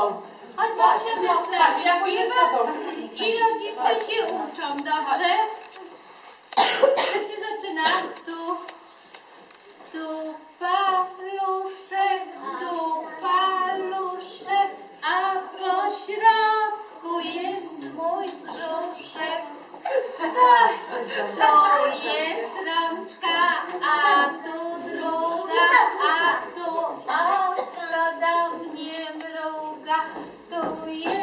tobą. Tak, babcia no, też tak, z tobą. i rodzice się uczą, dobrze? дарує